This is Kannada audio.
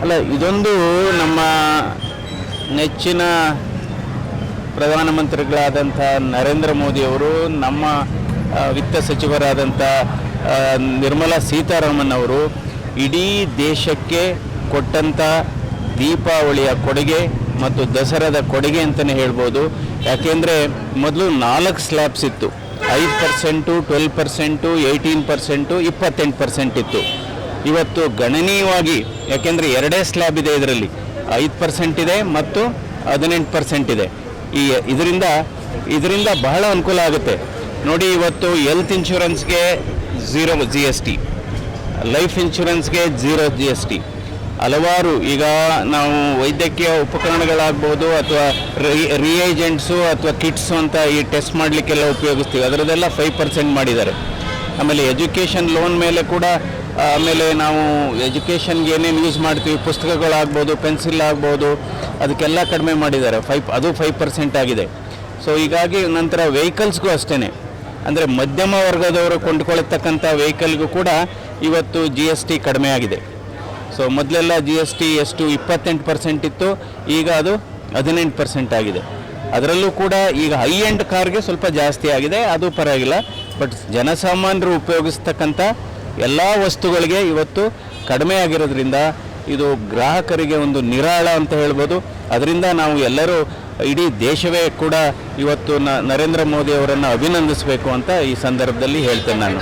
ಅಲ್ಲ ಇದೊಂದು ನಮ್ಮ ನೆಚ್ಚಿನ ಪ್ರಧಾನಮಂತ್ರಿಗಳಾದಂಥ ನರೇಂದ್ರ ಮೋದಿಯವರು ನಮ್ಮ ಆ, ವಿತ್ತ ಸಚಿವರಾದಂಥ ನಿರ್ಮಲಾ ಸೀತಾರಾಮನ್ ಅವರು ಇಡೀ ದೇಶಕ್ಕೆ ಕೊಟ್ಟಂಥ ದೀಪಾವಳಿಯ ಕೊಡುಗೆ ಮತ್ತು ದಸರಾದ ಕೊಡುಗೆ ಅಂತಲೇ ಹೇಳ್ಬೋದು. ಯಾಕೆಂದರೆ ಮೊದಲು ನಾಲ್ಕು ಸ್ಲ್ಯಾಬ್ಸ್ ಇತ್ತು. ಐದು percent, twelve percent, eighteen percent, ಇಪ್ಪತ್ತೆಂಟು ಪರ್ಸೆಂಟ್ ಇತ್ತು. ಇವತ್ತು ಗಣನೀಯವಾಗಿ, ಯಾಕೆಂದರೆ ಎರಡೇ ಸ್ಲ್ಯಾಬ್ ಇದೆ ಇದರಲ್ಲಿ. ಐದು ಪರ್ಸೆಂಟ್ ಇದೆ ಮತ್ತು ಹದಿನೆಂಟು ಪರ್ಸೆಂಟ್ ಇದೆ. ಈ ಇದರಿಂದ ಇದರಿಂದ ಬಹಳ ಅನುಕೂಲ ಆಗುತ್ತೆ. ನೋಡಿ, ಇವತ್ತು health ಇನ್ಶೂರೆನ್ಸ್ಗೆ zero G S T life ಇನ್ಶೂರೆನ್ಸ್ಗೆ zero G S T ಹಲವಾರು ಈಗ ನಾವು ವೈದ್ಯಕೀಯ ಉಪಕರಣಗಳಾಗ್ಬೋದು ಅಥವಾ ರಿಯೇಜೆಂಟ್ಸು ಅಥವಾ ಕಿಟ್ಸು ಅಂತ ಈ ಟೆಸ್ಟ್ ಮಾಡಲಿಕ್ಕೆಲ್ಲ ಉಪಯೋಗಿಸ್ತೀವಿ. ಅದರದ್ದೆಲ್ಲ ಫೈವ್ ಪರ್ಸೆಂಟ್ ಮಾಡಿದ್ದಾರೆ. ಆಮೇಲೆ ಎಜುಕೇಷನ್ ಲೋನ್ ಮೇಲೆ ಕೂಡ ಆಮೇಲೆ ನಾವು ಎಜುಕೇಷನ್ಗೆ ಏನೇನು ಯೂಸ್ ಮಾಡ್ತೀವಿ, ಪುಸ್ತಕಗಳಾಗ್ಬೋದು ಪೆನ್ಸಿಲ್ ಆಗ್ಬೋದು, ಅದಕ್ಕೆಲ್ಲ ಕಡಿಮೆ ಮಾಡಿದ್ದಾರೆ. ಫೈವ್ ಅದು ಫೈವ್ ಪರ್ಸೆಂಟ್ ಆಗಿದೆ. ಸೊ ಹೀಗಾಗಿ ನಂತರ ವೆಹಿಕಲ್ಸ್ಗೂ ಅಷ್ಟೇ ಅಂದರೆ ಮಧ್ಯಮ ವರ್ಗದವರು ಕೊಂಡುಕೊಳ್ಳತಕ್ಕಂಥ ವೆಹಿಕಲ್ಗೂ ಕೂಡ ಇವತ್ತು ಜಿ ಎಸ್ ಟಿ ಕಡಿಮೆ ಆಗಿದೆ. ಸೊ ಮೊದಲೆಲ್ಲ ಜಿ ಎಸ್ ಟಿ ಎಷ್ಟು ಇಪ್ಪತ್ತೆಂಟು ಪರ್ಸೆಂಟ್ ಇತ್ತು, ಈಗ ಅದು ಹದಿನೆಂಟು ಪರ್ಸೆಂಟ್ ಆಗಿದೆ. ಅದರಲ್ಲೂ ಕೂಡ ಈಗ ಹೈ ಎಂಡ್ ಕಾರ್ಗೆ ಸ್ವಲ್ಪ ಜಾಸ್ತಿ ಆಗಿದೆ, ಅದು ಪರವಾಗಿಲ್ಲ. ಬಟ್ ಜನಸಾಮಾನ್ಯರು ಉಪಯೋಗಿಸ್ತಕ್ಕಂಥ ಎಲ್ಲ ವಸ್ತುಗಳಿಗೆ ಇವತ್ತು ಕಡಿಮೆ ಆಗಿರೋದ್ರಿಂದ ಇದು ಗ್ರಾಹಕರಿಗೆ ಒಂದು ನಿರಾಳ ಅಂತ ಹೇಳ್ಬೋದು. ಅದರಿಂದ ನಾವು ಎಲ್ಲರೂ ಇಡೀ ದೇಶವೇ ಕೂಡ ಇವತ್ತು ನರೇಂದ್ರ ಮೋದಿ ಅವರನ್ನು ಅಭಿನಂದಿಸಬೇಕು ಅಂತ ಈ ಸಂದರ್ಭದಲ್ಲಿ ಹೇಳ್ತೇನೆ ನಾನು.